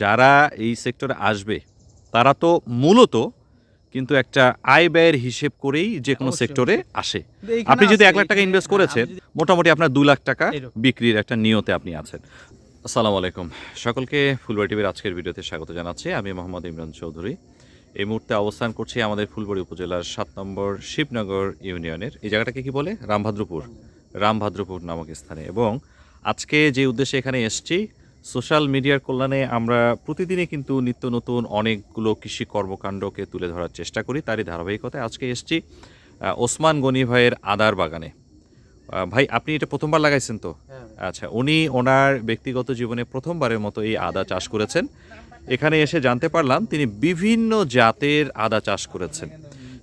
যারা এই সেক্টরে আসবে তারা তো মূলত কিন্তু একটা আয় ব্যয়ের হিসেব করেই যে কোনো সেক্টরে আসে। আপনি যদি এক লাখ টাকা ইনভেস্ট করেছেন মোটামুটি আপনার দু লাখ টাকা বিক্রির একটা নিয়তে আপনি আছেন। আসসালামু আলাইকুম। সকলকে ফুলবাড়ি টিভির আজকের ভিডিওতে স্বাগত জানাচ্ছি। আমি মোহাম্মদ ইমরান চৌধুরী। এই মুহূর্তে অবস্থান করছি আমাদের ফুলবাড়ি উপজেলার সাত নম্বর শিবনগর ইউনিয়নের এই জায়গাটাকে কি বলে? রামভাদ্রপুর। রামভাদ্রপুর নামক স্থানে। এবং আজকে যে উদ্দেশ্যে এখানে এসেছি সোশ্যাল মিডিয়ার কল্যাণে আমরা প্রতিদিনই কিন্তু নিত্য নতুন অনেকগুলো কৃষি কর্মকাণ্ডকে তুলে ধরার চেষ্টা করি। তারই ধারাবাহিকতায় আজকে এসেছি ওসমান গনি ভাইয়ের আদার বাগানে। ভাই আপনি এটা প্রথমবার লাগাইছেন তো? হ্যাঁ, আচ্ছা উনি ওনার ব্যক্তিগত জীবনে প্রথমবারের মতো এই আদা চাষ করেছেন। এখানে এসে জানতে পারলাম তিনি বিভিন্ন জাতের আদা চাষ করেছেন।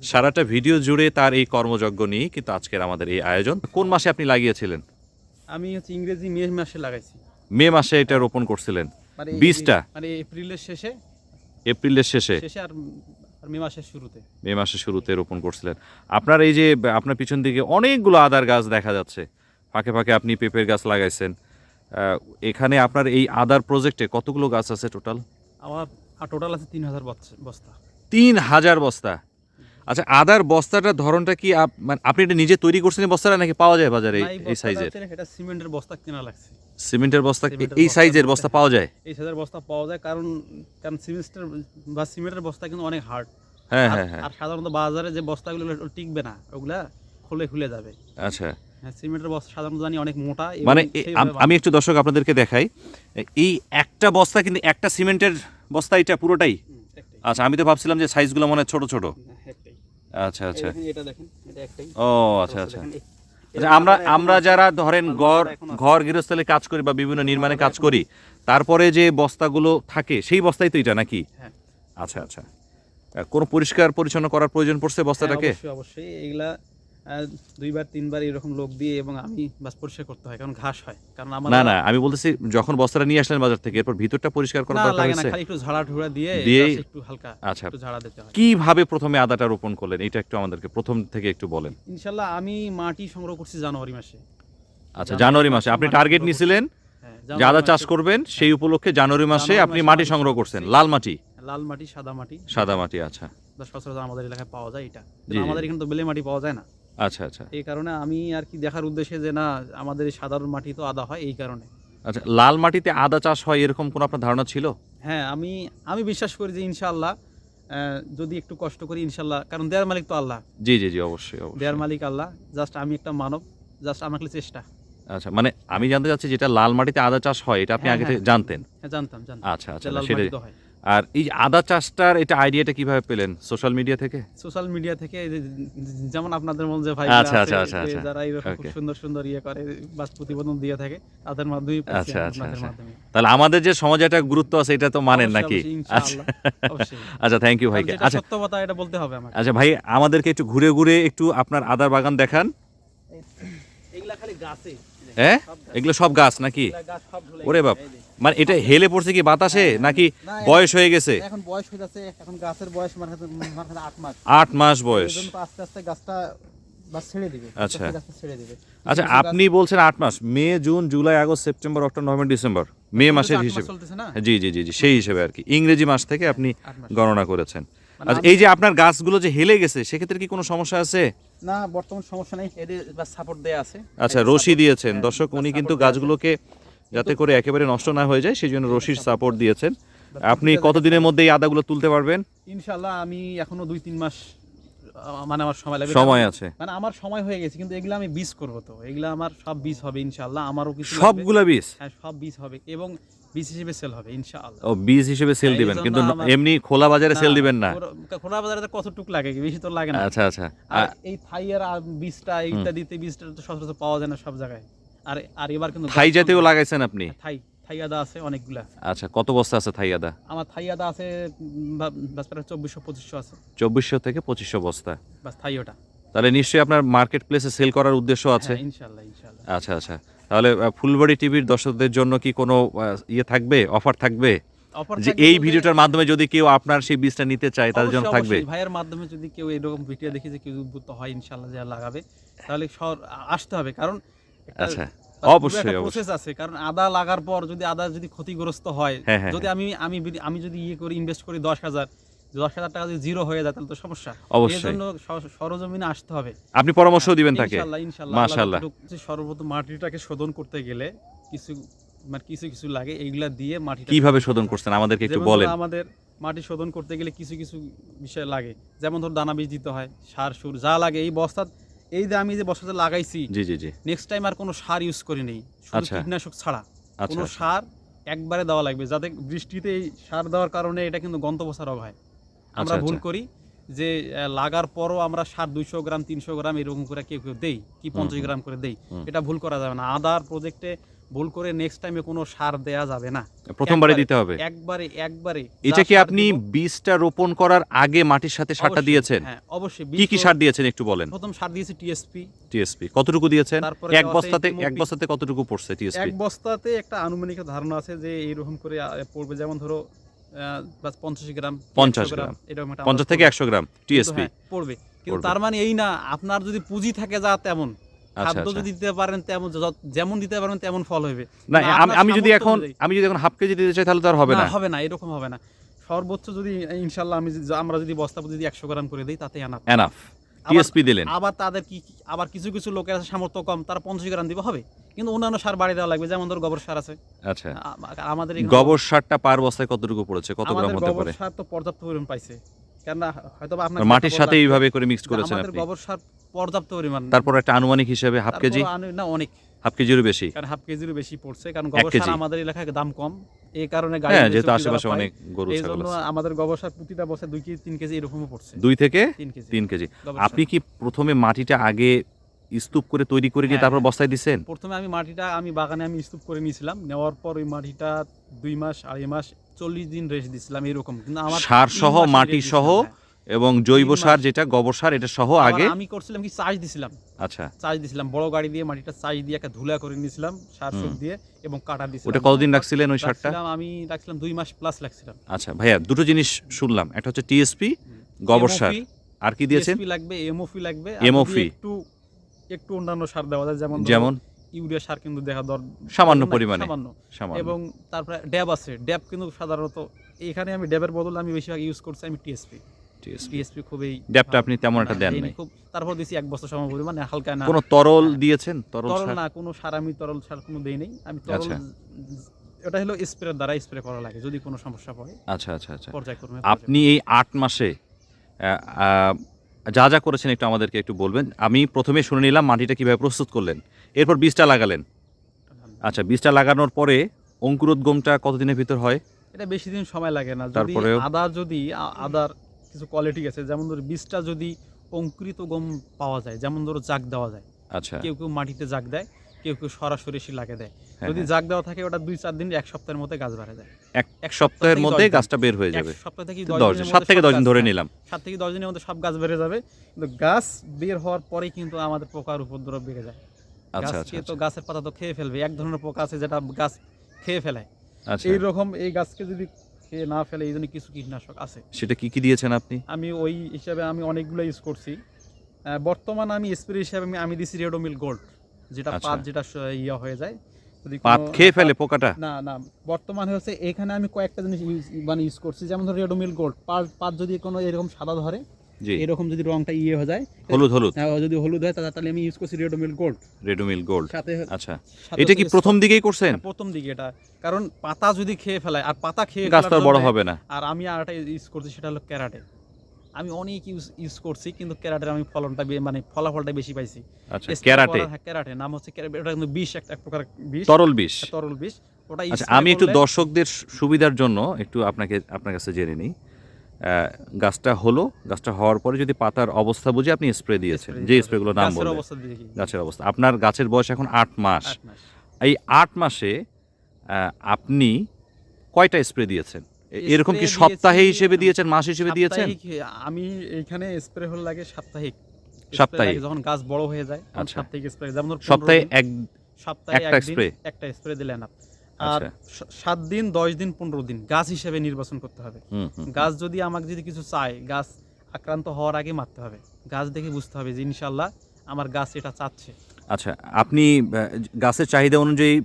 সারাটা ভিডিও জুড়ে তার এই কর্মযজ্ঞ নিয়ে কিন্তু আজকের আমাদের এই আয়োজন। কোন মাসে আপনি লাগিয়েছিলেন? আমি হচ্ছে ইংরেজি মে মাসে লাগাইছি। মে মাসে এটা রোপণ করছিলেন। মানে বীজটা? মানে এপ্রিলের শেষে? এপ্রিলের শেষে। আর মে মাসের শুরুতে। মে মাসের শুরুতে রোপণ করছিলেন। আপনার এই যে আপনার পিছন দিকে অনেকগুলো আদার গাছ দেখা যাচ্ছে। ফাঁকে ফাঁকে আপনি পেঁপের গাছ লাগাইছেন। এখানে আপনার এই আদার প্রজেক্টে কতগুলো গাছ আছে টোটাল আমার টোটাল আছে তিন হাজার বস্তা। তিন হাজার বস্তা? আচ্ছা আদার বস্তাটার ধরনটা কি মানে আপনি এটা নিজে তৈরি করছেন এই বস্তাটা নাকি পাওয়া যায় বাজারে এই- সাইজের এটা সিমেন্টের বস্তা কেনা লাগছে। সিমেন্টের বস্তা এই সাইজের বস্তা পাওয়া যায়? এই সাইজের বস্তা পাওয়া যায় কারণ কারণ সিমেন্টের বা সিমেন্টের বস্তা কিন্তু অনেক হার্ড হ্যাঁ হ্যাঁ হ্যাঁ। আর সাধারণত বাজারে যে বস্তাগুলো টিকবে না ওগুলা খুলে খুলে যাবে। আচ্ছা। হ্যাঁ সিমেন্টের বস্তা সাধারণত জানি অনেক মোটা মানে আম- একটু দর্শক আপনাদেরকে দেখাই। এই একটা বস্তা কিন্তু একটা সিমেন্টের বস্তা এটা পুরোটাই? আচ্ছা আমি তো ভাবছিলাম যে সাইজগুলো মনে হয় ছোট ছোট। হ্যাঁ। আচ্ছা আচ্ছা। এটা দেখেন এটা একটাই। ও আচ্ছা আচ্ছা। আচ্ছা, আমরা আমরা যারা ধরেন ঘর ঘর গৃহস্থলে কাজ করি বা বিভিন্ন নির্মাণে কাজ করি তারপরে যে বস্তাগুলো থাকে সেই বস্তাই তো এটা নাকি? হ্যাঁ। আচ্ছা আচ্ছা। কোন পরিষ্কার পরিচ্ছন্ন করার প্রয়োজন পড়ছে হ্যাঁ, বস্তাটাকে? অবশ্যই এগুলা দুইবার তিনবার এরকম লোক দিয়ে এবং আমি বাস পরিষ্কার করতে হয় কারণ ঘাস হয়। কারণ আমার না না আমি বলতেছি যখন বস্তাটা নিয়ে আসলেন বাজার থেকে এরপর ভিতরটা পরিষ্কার করার না দরকার লাগে না খালি একটু ঝাড়া ঢুড়া দিয়ে একটু হালকা আচ্ছা একটু ঝাড়া দিতে হয়। কীভাবে প্রথমে আদাটা রোপণ করলেন? এটা একটু আমাদেরকে প্রথম থেকে একটু বলেন। ইনশাল্লাহ আমি মাটি সংগ্রহ করছি জানুয়ারি মাসে। আচ্ছা জানুয়ারি মাসে। আপনি টার্গেট সংগ্রহ নিয়েছিলেন হ্যাঁ, যে আদা চাষ করবেন সেই উপলক্ষে জানুয়ারি মাসে আপনি মাটি সংগ্রহ করছেন। লাল মাটি? লাল মাটি সাদা মাটি। সাদা মাটি আচ্ছা। সচরাচর আমাদের এলাকায় পাওয়া যায় এটা। আমাদের এখানে তো বেলে মাটি পাওয়া যায় না। আচ্ছা আচ্ছা। এই কারণে আমি আর কি দেখার উদ্দেশ্যে যে না আমাদের সাধারণ মাটি তো আদা হয় এই কারণে। আচ্ছা লাল মাটিতে আদা চাষ হয় এরকম কোনো আপনার ধারণা ছিল? হ্যাঁ আমি আমি বিশ্বাস করি যে ইনশাআল্লাহ যদি একটু কষ্ট করি ইনশাল্লাহ কারণ দেয়ার মালিক তো আল্লাহ। জি জি জি অবশ্যই দেয়ার মালিক আল্লাহ জাস্ট আমি একটা মানব জাস্ট আমার চেষ্টা। আচ্ছা মানে আমি জানতে চাচ্ছি যেটা লাল মাটিতে আদা চাষ হয় এটা আপনি হ্যাঁ, আগে হ্যাঁ। থেকে জানতেন? হ্যাঁ জানতাম জানতাম। আচ্ছা আচ্ছা যে আর এই যে আদা চাষটার এটা আইডিয়াটা কীভাবে পেলেন? সোশ্যাল মিডিয়া থেকে? সোশ্যাল মিডিয়া থেকে যেমন আপনাদের মধ্যে যে ভাই আচ্ছা, আচ্ছা, আচ্ছা, আচ্ছা। যারা এরকম খুব সুন্দর সুন্দর ইয়ে করে বাস প্রতিবেদন দিয়ে থাকে তাদের পাচ্ছি আচ্ছা, আচ্ছা, আচ্ছা। তাহলে আমাদের যে সমাজে একটা গুরুত্ব আছে এটা তো মানেন নাকি? আচ্ছা ইনশাআল্লাহ, অবশ্যই। আচ্ছা থ্যাংক ইউ ভাইকে। আচ্ছা। সত্য কথা এটা বলতে হবে আমাকে। আচ্ছা ভাই আমাদেরকে একটু ঘুরে ঘুরে একটু আপনার আদার বাগান দেখান। এগুলা খালি গাছে। হ্যাঁ? এগুলো সব গাছ নাকি? গাছ সব ঢুলে ওরে বাপ। এই। মানে এটা হেলে পড়ছে কি বাতাসে নাকি বয়স হয়ে গেছে? এখন বয়স হয়ে যাচ্ছে এখন গাছের বয়স মানে আট মাস। আট মাস বয়স। আস্তে আস্তে গাছটা আচ্ছা। আচ্ছা আপনি বলছেন আট মাস। May June July August September October November December. May মাসের হিসেবে। জি জি জি জি সেই হিসেবে আর কি। ইংরেজি মাস থেকে আপনি গণনা করেছেন। মানে আচ্ছা এই যে আপনার গাছগুলো যে হেলে গেছে সেক্ষেত্রে কি কোনো সমস্যা আছে? না বর্তমান সমস্যা নেই। এদের সাপোর্ট দেয়া আছে। আচ্ছা রশি দিয়েছেন। হ্যাঁ, দর্শক উনি কিন্তু গাছগুলোকে যাতে করে একেবারে নষ্ট না হয়ে যায় সেই জন্য রশির সাপোর্ট দিয়েছেন। আপনি কতদিনের মধ্যে এই আদাগুলো তুলতে পারবেন? ইনশাআল্লাহ আমি এখনও দুই তিন মাস মানে আমার সময় লাগবে। সময় আছে। মানে আমার সময় হয়ে গেছে কিন্তু এগুলো আমি বীজ করব তো। এগুলো আমার সব বীজ হবে ইনশাআল্লাহ আমারও কিছু। সবগুলা বীজ? হ্যাঁ সব বীজ হবে এবং বীজ হিসেবে সেল হবে ইনশাআল্লাহ। ও বীজ হিসেবে সেল দিবেন কিন্তু এমনি খোলা বাজারে সেল দিবেন না? খোলা- বাজারে তো কতটুক লাগে বেশি তো লাগে না। আচ্ছা আচ্ছা। আর এই থাইয়ের বীজটা ইত্যাদিতে বীজটা তো সচরাচর পাওয়া যায় না সব জায়গায়। আর আর এবার কিন্তু থাই জাতীয় লাগাইছেন আপনি? থাই থাই আদা আছে অনেকগুলা। আচ্ছা কত বস্তা আছে থাই আদা? আমার থাই আদা আছে প্রায় চব্বিশশো পঁচিশশো আছে। চব্বিশশো থেকে পঁচিশশো বস্তা। বাস থাই ওটা। তাহলে নিশ্চয়ই আপনার মার্কেট প্লেসে সেল করার উদ্দেশ্য আছে। হ্যাঁ, ইনশাআল্লাহ ইনশাআল্লাহ আচ্ছা আচ্ছা। তাহলে ফুলবাড়ি টিভির দর্শকদের জন্য কি কোনো ইয়ে থাকবে অফার থাকবে? যে এই ভিডিওটার মাধ্যমে যদি কেউ আপনার সেই বীজটা নিতে চায় তাদের জন্য থাকবে? ভাইয়ের মাধ্যমে যদি কেউ এরকম ভিডিও দেখে যে কেউ উদ্বুদ্ধ হয় ইনশাআল্লাহ যে লাগাবে তাহলে আসতে হবে। কারণ আচ্ছা অবশ্যই, অবশ্যই। প্রসেস আছে কারণ আদা লাগার পর যদি আদা যদি ক্ষতিগ্রস্ত হয় হ্যাঁ, হ্যাঁ, যদি আমি আমি আমি যদি ইয়ে করি ইনভেস্ট করি দশ হাজার দশ হাজার টাকা যদি জিরো হয়ে যায় তাহলে তো সমস্যা। অবশ্যই। জন্য সরজমিনে আসতে হবে। আপনি পরামর্শ দিবেন তাকে। ইনশাল্লাহ ইনশাল্লাহ মাশাআল্লাহ। আল্লাহ যতটুকু- যে সর্বপ্রথম মাটিটাকে শোধন করতে গেলে কিছু মানে কিছু কিছু লাগে এইগুলা দিয়ে মাটি কীভাবে শোধন করছেন? আমাদেরকে একটু বলেন। আমাদের মাটি শোধন করতে গেলে কিছু কিছু বিষয় লাগে। যেমন ধর দানা বীজ দিতে হয় সার সুর যা লাগে এই বস্তা এই যে আমি যে বছরে লাগাইছি জি জি জি। নেক্সট টাইম আর কোনো সার ইউজ করি নেই শুধু আচ্ছা। কীটনাশক ছাড়া। আচ্ছা কোনো আচ্ছা। সার একবারে দেওয়া লাগবে। যাতে বৃষ্টিতে এই সার দেওয়ার কারণে এটা কিন্তু গন্তবসা রোগ হয়। আমরা আচ্ছা, ভুল আচ্ছা। করি যে লাগার পরও আমরা সার দুইশো গ্রাম তিনশো গ্রাম এরকম করে কেউ কেউ দেই কি পঞ্চাশ গ্রাম করে দেই এটা ভুল করা যাবে না। আদার প্রজেক্টে ভুল করে নেক্সট টাইমে কোনো সার দেয়া যাবে না। প্রথমবারে দিতে হবে? একবারে একবারে এটা কি আপনি বীজটা রোপণ করার আগে মাটির সাথে সারটা দিয়েছেন? হ্যাঁ অবশ্যই। কি কি সার দিয়েছেন একটু বলেন? প্রথম সার দিয়েছি টিএসপি টিএসপি কতটুকু দিয়েছেন? এক বস্তাতে এক বস্তাতে কতটুকু পড়ছে টিএসপি এক বস্তাতে একটা আনুমানিক ধারণা আছে যে এইরকম করে পড়বে। যেমন ধরো পঞ্চাশ গ্রাম কি 50 একশো গ্রাম। পঞ্চাশ থেকে একশো গ্রাম টিএসপি হ্যাঁ, পড়বে। কিন্তু তার মানে এই না আপনার যদি পুঁজি থাকে যা তেমন। খাদ্য আচ্ছা। যদি দিতে পারেন তেমন যেমন দিতে পারবেন তেমন ফল হবে। না আমি- যদি এখন আমি যদি এখন হাফ কেজি দিতে চাই তাহলে তো আর হবে না হবে না এরকম হবে না। সর্বোচ্চ যদি ইনশাল্লাহ আমি আমরা যদি বস্তা যদি একশো গ্রাম করে দিই তাতে আনা এনাফ টিএসপি দিলেন। আবার তাদের কি আবার কিছু কিছু লোকের আছে সামর্থ্য কম তারা পঞ্চাশ গ্রাম দিবে হবে। কিন্তু অন্যান্য সার বাড়ি দেওয়া লাগবে যেমন ধর গোবর সার আছে। আচ্ছা। আমাদের গোবর সারটা পার বস্তায় কতটুকু পড়েছে? কত গ্রাম হতে পারে? সার তো পর্যাপ্ত পরিমাণ পাইছে। কেননা হয়তো আপনার মাটির সাথে এইভাবে করে মিক্স করেছেন আপনি। গোবর সার পর্যাপ্ত পরিমাণ। তারপর একটা আনুমানিক হিসেবে হাফ কেজি? না অনেক। হাফ কেজিরও বেশি? কারণ হাফ কেজিরও বেশি পড়ছে কারণ। সার আমাদের এলাকায় দাম কম। এই কারণে গাড়ি হ্যাঁ যেহেতু আশেপাশে অনেক গরু ছাগল আছে। আমাদের সার প্রতিটা বছর দুই কেজি তিন কেজি এরকমও পড়ছে। দুই থেকে তিন কেজি। আপনি কি প্রথমে মাটিটা আগে স্তূপ করে তৈরি করে নিয়ে হ্যাঁ, তারপর হ্যাঁ। বস্তায় দিছেন? প্রথমে আমি মাটিটা আমি বাগানে আমি স্তূপ করে নিয়েছিলাম। নেওয়ার পর ওই মাটিটা দুই মাস আড়াই মাস চল্লিশ দিন রেস্ট দিছিলাম এরকম। কিন্তু আমার সার সহ, মাটি সহ। এবং জৈব সার যেটা গোবর সার এটা সহ আগে? আমি করছিলাম কি চাষ দিছিলাম। আচ্ছা। চাষ দিছিলাম বড় গাড়ি দিয়ে মাটিটা চাষ দিয়ে একটা ধুলা করে নিয়েছিলাম সার সুর দিয়ে এবং কাটা দিয়েছিলাম ওটা কতদিন রাখছিলেন ওই সারটা? আমি রাখছিলাম দুই মাস প্লাস রাখছিলাম। আচ্ছা ভাইয়া দুটো জিনিস শুনলাম। একটা হচ্ছে টিএসপি গোবর সার। আর কি দিয়েছেন? লাগবে এমওপি লাগবে যদি একটু একটু অন্যান্য সার দেওয়া যায় যেমন যেমন? ইউরিয়া সার কিন্তু দেখা দর সামান্য পরিমাণে সামান্য। সামান্য। এবং তারপরে ড্যাব আছে ড্যাব কিন্তু সাধারণত এখানে আমি ড্যাবের বদলে আমি বেশিরভাগ ইউজ করছি আমি টিএসপি টিএসপি খুবই ড্যাবটা ভালো। আপনি তেমন একটা দেন দেইনি নাই। খুব তারপর দিছি এক বছর সময় পরিমাণে হালকা না। কোনো তরল দিয়েছেন? তরল তরল না কোনো সার আমি তরল সার কোনো দেই নেই। আমি তরল আচ্ছা। এটা হলো স্প্রের দ্বারা স্প্রে করা লাগে যদি কোনো সমস্যা পড়ে। আচ্ছা আচ্ছা আচ্ছা। পর্যায়ক্রমে আপনি এই আট মাসে যা যা করেছেন একটু আমাদেরকে একটু বলবেন। আমি প্রথমে শুনে নিলাম মাটিটা কীভাবে প্রস্তুত করলেন। এরপর বীজটা লাগালেন। আচ্ছা বীজটা লাগানোর পরে অঙ্কুরোদ্গমটা কতদিনের ভিতর হয়? এটা বেশি দিন সময় লাগে না। তারপরে? আদা যদি আদার কিছু কোয়ালিটি আছে। যেমন ধরো বীজটা যদি অঙ্কুরিত গম পাওয়া যায় যেমন ধরো জাগ দেওয়া যায় আচ্ছা। কেউ কেউ মাটিতে জাগ দেয় কেউ কেউ সরাসরি লাগে দেয়। হ্যাঁ, যদি হ্যাঁ। জাগ দেওয়া থাকে ওটা দুই চার দিন এক সপ্তাহের মধ্যে গাছ বাড়ে যায়। এক সপ্তাহের মধ্যে গাছটা বের হয়ে যাবে। সপ্তাহ থেকে দশ দিন সাত থেকে দশ দিন ধরে নিলাম। সাত থেকে দশ দিনের মধ্যে সব গাছ বেড়ে যাবে। কিন্তু গাছ বের হওয়ার পরেই কিন্তু আমাদের পোকার উপদ্রব বেড়ে যায়। আচ্ছা আচ্ছা তো আচ্ছা, গাছের পাতা তো খেয়ে ফেলবে। এক ধরনের পোকা আছে যেটা গাছ খেয়ে ফেলায়। আচ্ছা। এই রকম এই গাছকে যদি খেয়ে না ফেলে এই জন্য কিছু কীটনাশক আছে। সেটা কি কি দিয়েছেন আপনি? আমি ওই হিসাবে আমি অনেকগুলো ইউজ করছি। বর্তমান আমি স্প্রে হিসাবে আমি আমি দিছি রেডোমিল গোল্ড যেটা আচ্ছা। পাত যেটা ইয়া হয়ে যায়। পাত খেয়ে ফেলে পোকাটা? না না। বর্তমানে হচ্ছে এখানে আমি কয়েকটা জিনিস ইউজ মানে ইউজ করছি। যেমন ধরো রেডোমিল গোল্ড পাত পাত যদি কোনো এরকম সাদা ধরে এরকম যদি রংটা ইয়ে হয়ে যায় হলুদ হলুদ। হ্যাঁ, যদি হলুদ হয় তাহলে আমি ইউজ করছি রেডোমিল গোল্ড রেডোমিল গোল্ড সাথে আচ্ছা। এটা কি প্রথম দিকেই করছেন? হ্যাঁ, প্রথম দিকে এটা। কারণ পাতা যদি খেয়ে ফেলায় আর পাতা খেয়ে গাছ তো বড় হবে না। আর আমি আর একটা ইউজ করছি সেটা হলো ক্যারাটে। আমি অনেক ইউজ ইউজ করছি কিন্তু ক্যারাটের আমি ফলনটা মানে ফলাফলটা বেশি পাইছি। আচ্ছা ক্যারাটে। হ্যাঁ, ক্যারাটে। নাম হচ্ছে ক্যারাটে। ওটা কিন্তু বিষ একটা এক প্রকার বিষ। তরল বিষ। তরল বিষ। ওটা আচ্ছা আমি একটু দর্শকদের সুবিধার জন্য একটু আপনাকে আপনার কাছে জেনে নিই। গাছটা হলো গাছটা হওয়ার পরে যদি পাতার অবস্থা বুঝে আপনি স্প্রে দিয়েছেন যে। স্প্রেগুলোর নাম কি? গাছের অবস্থা আপনার গাছের বয়স এখন আট মাস এই আট মাসে আপনি কয়টা স্প্রে দিয়েছেন এরকম কি সপ্তাহে হিসেবে দিয়েছেন মাস হিসেবে দিয়েছেন আমি এইখানে স্প্রে হল লাগে সাপ্তাহিক সাপ্তাহিক? যখন গাছ বড় হয়ে যায় আচ্ছা। সাপ্তাহিক স্প্রে যেমন সপ্তাহে এক সপ্তাহে একটা spray? একটা স্প্রে দিলেন না আর আচ্ছা। সাত দিন দশ দিন পনেরো দিন গাছ হিসেবে নির্বাচন করতে হবে। গাছ যদি আমাকে যদি কিছু চায় গাছ আক্রান্ত হওয়ার আগে মারতে হবে। গাছ দেখে বুঝতে হবে যে ইনশাল্লাহ আমার গাছ এটা চাচ্ছে। আচ্ছা আপনি গাছের চাহিদা অনুযায়ী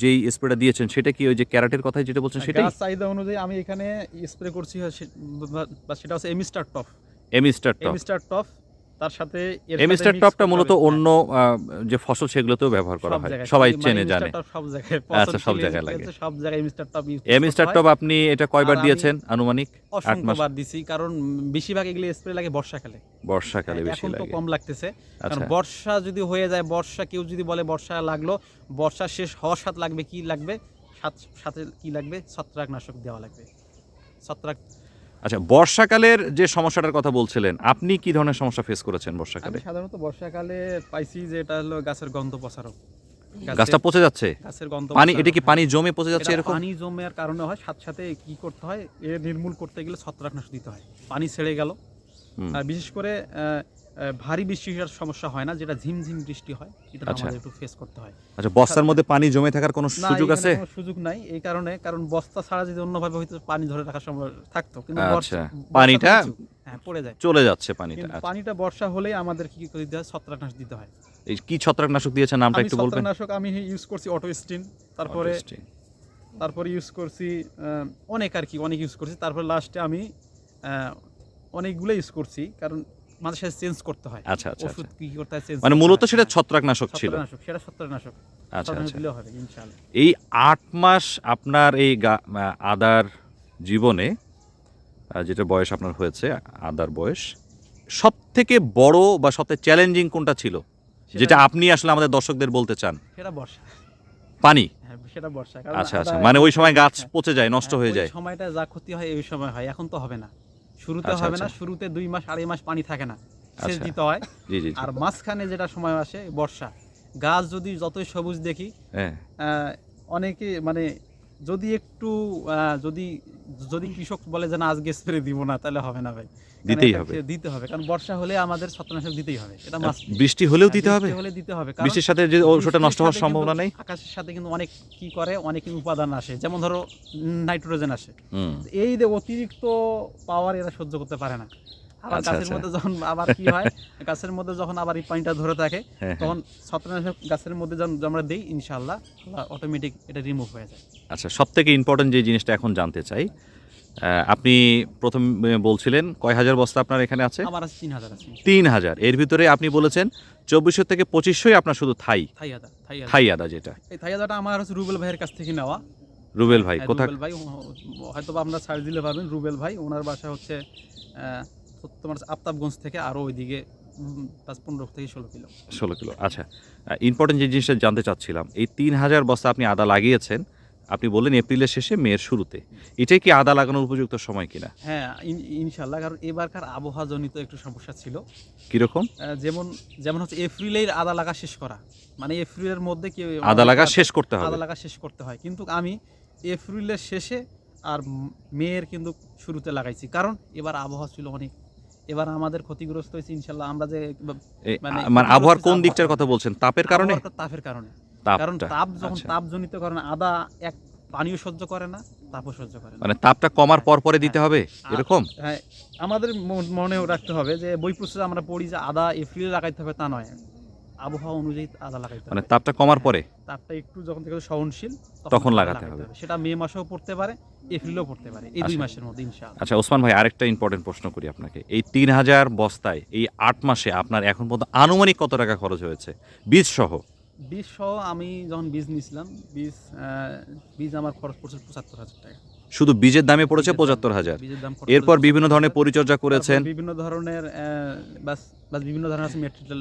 যেই স্প্রেটা দিয়েছেন সেটা কি ওই যে ক্যারাটের কথাই যেটা বলছেন সেটা গাছ চাহিদা অনুযায়ী আমি এখানে স্প্রে করছি সেটা হচ্ছে Amistar top Amistar top Amistar top তার সাথে এমিস্টার টপটা মূলত হ্যাঁ, অন্য যে ফসল সেগুলোতেও ব্যবহার করা হয়। সবাই চেনে জানে। সব জায়গায় আচ্ছা, সব জায়গায় লাগে। সব জায়গায় টপ এমিস্টার টপ আপনি এটা কয়বার দিয়েছেন আনুমানিক? অসংখ্যবার দিছি কারণ বেশিরভাগ এগুলো স্প্রে লাগে বর্ষাকালে। বর্ষাকালে বেশি এখন তো লাগে। কম লাগতেছে। কারণ আচ্ছা। বর্ষা যদি হয়ে যায় বর্ষা কেউ যদি বলে বর্ষা লাগল বর্ষা শেষ হওয়ার সাথে লাগবে কি লাগবে? সাথ- সাথে কি লাগবে? ছত্রাকনাশক দেওয়া লাগবে। ছত্রাক আচ্ছা বর্ষাকালের যে সমস্যাটার কথা বলছিলেন আপনি কি ধরনের সমস্যা ফেস করেছেন বর্ষাকালে? সাধারণত বর্ষাকালে পাইছি যে এটা হলো গাছের গন্ধ প্রসারক গাছটা পচে যাচ্ছে? গাছের গন্ধ পানি এটা কি পানি জমে পচে যাচ্ছে এরকম? পানি জমের কারণে হয় সাথে সাথে কি করতে হয় এ নির্মূল করতে গেলে ছত্রাকনাশক দিতে হয়। পানি ছেড়ে গেল। আর বিশেষ করে ভারী বৃষ্টির সমস্যা হয় না যেটা ঝিমঝিম বৃষ্টি হয় এটা আচ্ছা। আমাদের একটু ফেস করতে হয়। আচ্ছা বস্তার মধ্যে পানি জমে থাকার কোনো সুযোগ আছে? কোনো সুযোগ নাই এই কারণে কারণ বস্তা ছাড়া যদি অন্যভাবে হয়তো পানি ধরে রাখার সম্ভব থাকতো কিন্তু আচ্ছা, পানিটা হ্যাঁ পড়ে যায়। চলে যাচ্ছে পানিটা আচ্ছা। পানিটা বর্ষা হলেই আমাদের কি দিতে হয়? ছত্রাকনাশক দিতে হয়। এই কি ছত্রাকনাশক দিয়েছেন নামটা একটু বলবেন? ছত্রাকনাশক আমি ইউজ করছি অটো স্টিন তারপরে তারপরে ইউজ করছি অনেক আর কি অনেক ইউজ করছি। তারপরে লাস্টে আমি আহ, অনেকগুলো ইউজ করছি কারণ মাঝে সাথে চেঞ্জ করতে হয়। আচ্ছা আচ্ছা ওষুধ আচ্ছা। কি করতে হয় চেঞ্জ মানে মূলত সেটা ছত্রাকনাশক ছিল। ছত্রাকনাশক সেটা ছত্রাকনাশক। আচ্ছা আচ্ছা। হবে ইনশাআল্লাহ। এই আট মাস আপনার এই আদার জীবনে যেটা বয়স আপনার হয়েছে আদার বয়স সব থেকে বড় বা সবথেকে চ্যালেঞ্জিং কোনটা ছিল? যেটা আপনি আসলে আমাদের দর্শকদের বলতে চান। সেটা বর্ষা। পানি? হ্যাঁ সেটা বর্ষা। আচ্ছা আচ্ছা। মানে ওই সময় গাছ হ্যাঁ, পচে যায় নষ্ট হ্যাঁ, হয়ে যায়। সময়টা যা ক্ষতি হয় এই সময় হয়। এখন তো হবে না। শুরুতে আচ্ছা, হবে না আচ্ছা। শুরুতে দুই মাস আড়াই মাস পানি থাকে না সেচ আচ্ছা। দিতে হয়। আর মাঝখানে যেটা সময় আসে বর্ষা গাছ যদি যতই সবুজ দেখি হ্যাঁ অনেকে মানে যদি একটু আহ, যদি যদি কৃষক বলে যে না আজকে স্প্রে দিব না তাহলে হবে না ভাই দিতেই হবে। দিতে হবে কারণ বর্ষা হলে আমাদের ছত্রনাশক দিতেই হবে এটা মাস্ট বৃষ্টি হলেও দিতে হবে। হলে দিতে হবে বৃষ্টির সাথে যে ওষুধটা নষ্ট হওয়ার সম্ভাবনা নেই। আকাশের সাথে কিন্তু অনেক কি করে অনেক উপাদান আসে যেমন ধরো নাইট্রোজেন আসে। এই যে অতিরিক্ত পাওয়ার এরা সহ্য করতে পারে না। আবার আচ্ছা, গাছের আচ্ছা। মধ্যে যখন আবার কি হয় গাছের মধ্যে যখন আবার এই পানিটা ধরে থাকে হ্যাঁ হ্যাঁ। তখন ছত্রনাশক গাছের মধ্যে যখন আমরা দিই ইনশাল্লাহ অটোমেটিক এটা রিমুভ হয়ে যায়। আচ্ছা সব থেকে ইম্পর্টেন্ট যে জিনিসটা এখন জানতে চাই আপনি প্রথম বলছিলেন কয় হাজার বস্তা আপনার এখানে আছে? আমার আছে তিন হাজার আছে। তিন হাজার। এর ভিতরে আপনি বলেছেন চব্বিশশো থেকে পঁচিশশোই আপনার শুধু থাই। থাই হাজার থাই আদা। যেটা। এই থাই হাজারটা আমার হচ্ছে রুবেল ভাইয়ের কাছ থেকে নেওয়া। রুবেল ভাই হ্যাঁ, কোথা রুবেল ভাই হয়তো আপনারা সার্চ দিলে পাবেন রুবেল ভাই। ওনার বাসা হচ্ছে তোমার আফতাবগঞ্জ থেকে আরও ওইদিকে পাঁচ পনেরো থেকে ষোলো কিলো। ষোলো কিলো আচ্ছা। ইম্পর্টেন্ট যে জিনিসটা জানতে চাচ্ছিলাম এই তিন হাজার বস্তা আপনি আদা লাগিয়েছেন আপনি বললেন এপ্রিলের শেষে মেয়ের শুরুতে। এটাই কি আদা লাগানোর উপযুক্ত সময় কিনা? হ্যাঁ ইনশাল্লাহ কারণ এবারকার আবহাওয়াজনিত একটু সমস্যা ছিল। কীরকম? যেমন যেমন হচ্ছে এপ্রিলের আদা লাগা শেষ করা। মানে এপ্রিলের মধ্যে কি আদা লাগা শেষ করতে হবে। আদা লাগা শেষ করতে হয়। কিন্তু আমি এপ্রিলের শেষে আর মেয়ের কিন্তু শুরুতে লাগাইছি। কারণ এবার আবহাওয়া ছিল অনেক। এবার আমাদের ক্ষতিগ্রস্ত হয়েছে ইনশাল্লাহ আমরা যে মানে মানে আবহাওয়ার কোন দিকটার কথা বলছেন? তাপের কারণে? তাপের কারণে। কারণ তাপ যখন আচ্ছা। তাপজনিত কারণে আদা এক পানিও সহ্য করে না তাপও সহ্য করে মানে তাপটা কমার পর পরে দিতে হবে এরকম? হ্যাঁ আমাদের মনেও রাখতে হবে যে বই পুস্তকে আমরা পড়ি যে আদা এপ্রিলে লাগাইতে হবে তা নয়। আবহাওয়া অনুযায়ী আদা লাগাইতে মানে তাপটা কমার পরে? তাপটা একটু যখন থেকে সহনশীল তখন লাগাতে হবে। সেটা মে মাসেও পড়তে পারে এপ্রিলেও পড়তে পারে এই দুই আচ্ছা। মাসের মধ্যে ইনশাআল্লাহ। আচ্ছা ওসমান ভাই আরেকটা ইম্পর্টেন্ট প্রশ্ন করি আপনাকে। এই তিন হাজার বস্তায় এই আট মাসে আপনার এখন পর্যন্ত আনুমানিক কত টাকা খরচ হয়েছে? বীজ সহ বীজ সহ আমি যখন বীজ নিয়েছিলাম বীজ বীজ আমার খরচ পড়ছে পঁচাত্তর হাজার টাকা। শুধু বীজের দামে পড়েছে পঁচাত্তর হাজার। এরপর বিভিন্ন ধরনের পরিচর্যা করেছেন। বিভিন্ন ধরনের বাস বাস বিভিন্ন ধরনের আছে মেটেরিয়াল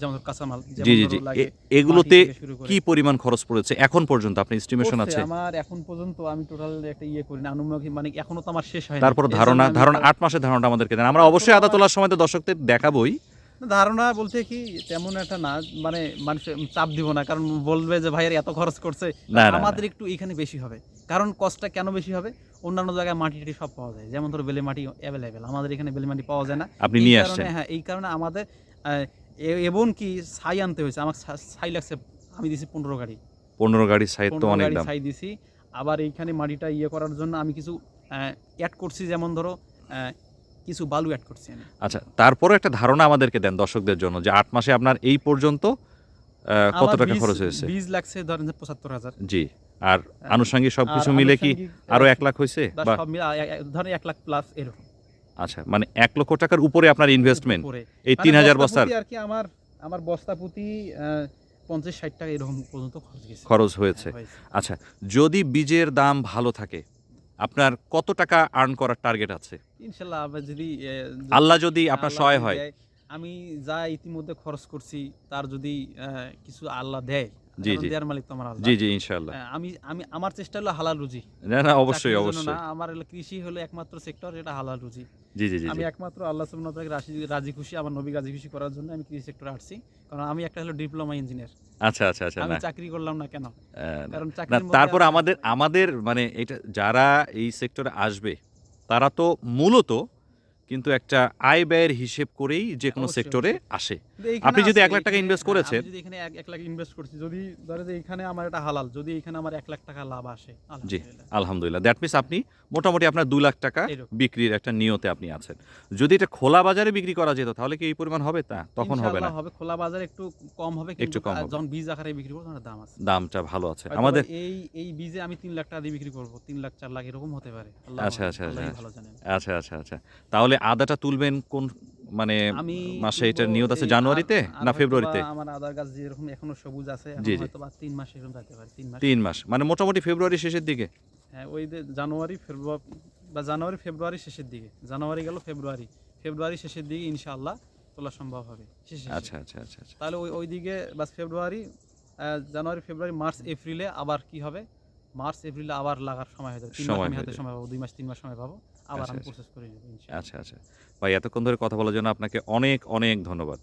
যেমন কাঁচামাল জি জি জি। এগুলোতে। কি পরিমাণ খরচ পড়েছে? এখন পর্যন্ত আপনি এস্টিমেশন আছে? আমার এখন পর্যন্ত আমি টোটাল একটা ইয়ে করি না আনুমানিক মানে এখনও তো আমার শেষ হয়নি। তারপর ধারণা ধারণা আট মাসের ধারণাটা আমাদেরকে দেন। আমরা অবশ্যই আদা তোলার সময় তো দর্শকদের দেখাবই। ধারণা বলতে কি তেমন একটা না মানে মানুষ চাপ দিব না কারণ বলবে যে ভাইয়ের এত খরচ করছে আমাদের একটু এখানে বেশি হবে। কারণ কষ্টটা কেন বেশি হবে? অন্যান্য জায়গায় মাটি টাটি সব পাওয়া যায়। যেমন ধরো বেলে মাটি অ্যাভেলেবেল আমাদের এখানে বেলে মাটি পাওয়া যায় না। আপনি নিয়ে আসছেন। হ্যাঁ এই কারণে আমাদের এবং কি ছাই আনতে হয়েছে আমার ছাই লাগছে আমি দিছি পনেরো গাড়ি। পনেরো গাড়ির সাইড তো অনেক গাড়ি দাম। ছাই দিছি। আবার এইখানে মাটিটা ইয়ে করার জন্য আমি কিছু অ্যাড করছি যেমন ধরো আহ, কিছু বালু অ্যাড করছি আমি। আচ্ছা তারপরও একটা ধারণা আমাদেরকে দেন দর্শকদের জন্য যে আট মাসে আপনার এই পর্যন্ত কত টাকা খরচ হয়েছে? বীজ লাগছে ধরেন পঁচাত্তর হাজার। জি আর আনুষঙ্গিক সবকিছু মিলে কি আরও এক লাখ হয়েছে? বা ধরেন এক লাখ প্লাস এরকম। আচ্ছা মানে এক লক্ষ টাকার উপরে আপনার ইনভেস্টমেন্ট এই মানে তিন হাজার বস্তা বস্তার আর কি আমার আমার বস্তা প্রতি পঞ্চাশ ষাট টাকা এরকম পর্যন্ত খরচ খরচ হ্যাঁ, হয়েছে। আচ্ছা যদি বীজের দাম ভালো থাকে আপনার কত টাকা আর্ন করার টার্গেট আছে? ইনশাল্লাহ যদি আল্লাহ যদি আপনার সহায় হয়। আমি যা ইতিমধ্যে খরচ করছি তার যদি কিছু আল্লাহ দেয় জি, জি। দেওয়ার মালিক তো আমার জি জি ইনশাল্লাহ হ্যাঁ, আমি আমি আমার চেষ্টা হলো হালাল রুজি। না না অবশ্যই অবশ্যই। আমার কৃষি হলো একমাত্র সেক্টর যেটা হালাল রুজি। জি জি জি আমি একমাত্র আল্লাহ সুবহানাহু ওয়া তাআলাকে রাজি রাজি খুশি আমার নবী রাজি খুশি করার জন্য আমি কৃষি সেক্টরে আসছি কারণ আমি একটা হলো ডিপ্লোমা ইঞ্জিনিয়ার আচ্ছা আচ্ছা আচ্ছা আমি চাকরি করলাম না কেন? কারণ মধ্যে তারপর আমাদের আমাদের মানে এটা যারা এই সেক্টরে আসবে তারা তো মূলত কিন্তু একটা আয় ব্যয়ের হিসেব করেই যে কোনো সেক্টরে আসে। আপনি যদি এক লাখ টাকা ইনভেস্ট করেছেন- যদি এখানে এক- লাখ ইনভেস্ট করছি যদি ধরে যে এখানে আমার এটা হালাল যদি এখানে আমার এক লাখ টাকা লাভ আসে জি আলহামদুলিল্লাহ। দ্যাট মিনস আপনি মোটামুটি আপনার দু লাখ টাকা বিক্রির একটা নিয়তে আপনি আছেন। যদি এটা খোলা বাজারে বিক্রি করা যেত তাহলে কি এই পরিমাণ হবে? তা তখন হবে না। হবে খোলা বাজারে একটু কম হবে একটু কম। যখন বীজ আকারে বিক্রি করব তখন দাম আছে। দামটা ভালো আছে। আমাদের এই এই বীজে আমি তিন লাখ টাকা দিয়ে বিক্রি করব তিন লাখ চার লাখ এরকম হতে পারে। আচ্ছা, আচ্ছা, আচ্ছা। ভালো আচ্ছা আচ্ছা আচ্ছা। তাহলে আদাটা তুলবেন কোন মানে মাসে তুলবো নিয়ত আছে জানুয়ারিতে না ফেব্রুয়ারিতে? আমার আদার গাছ যেরকম এখনও সবুজ আছে জি, জি। হয়তো বা তিন মাস এরকম যেতে পারে তিন মাস। তিন মাস মানে মোটামুটি ফেব্রুয়ারি শেষের দিকে? হ্যাঁ ওই যে জানুয়ারি ফেব্রুয়ারি বা জানুয়ারি ফেব্রুয়ারি শেষের দিকে। জানুয়ারি গেল ফেব্রুয়ারি ফেব্রুয়ারি শেষের দিকে ইনশাআল্লাহ তোলা সম্ভব হবে। আচ্ছা আচ্ছা আচ্ছা আচ্ছা। তাহলে ওই ওই দিকে বাস ফেব্রুয়ারি জানুয়ারি ফেব্রুয়ারি মার্চ এপ্রিলে আবার কি হবে? মার্চ এপ্রিলে আবার লাগার সময় হয়ে যাবে তিন মাস সময় আমি হাতে সময় পাবো দুই মাস তিন মাস সময় পাবো। আবার আচ্ছা, আমি আচ্ছা। প্রসেস করে দেবো আচ্ছা আচ্ছা। ভাই এতক্ষণ ধরে কথা বলার জন্য আপনাকে অনেক অনেক ধন্যবাদ।